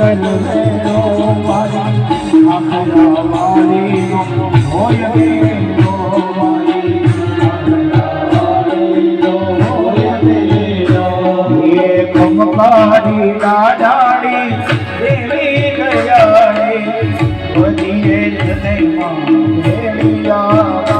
મારી આખરા દેવી હોય વેરો મારી આખરા વાળીનો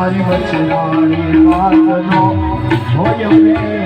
મારી વચનાની વાતનો હોય મેળો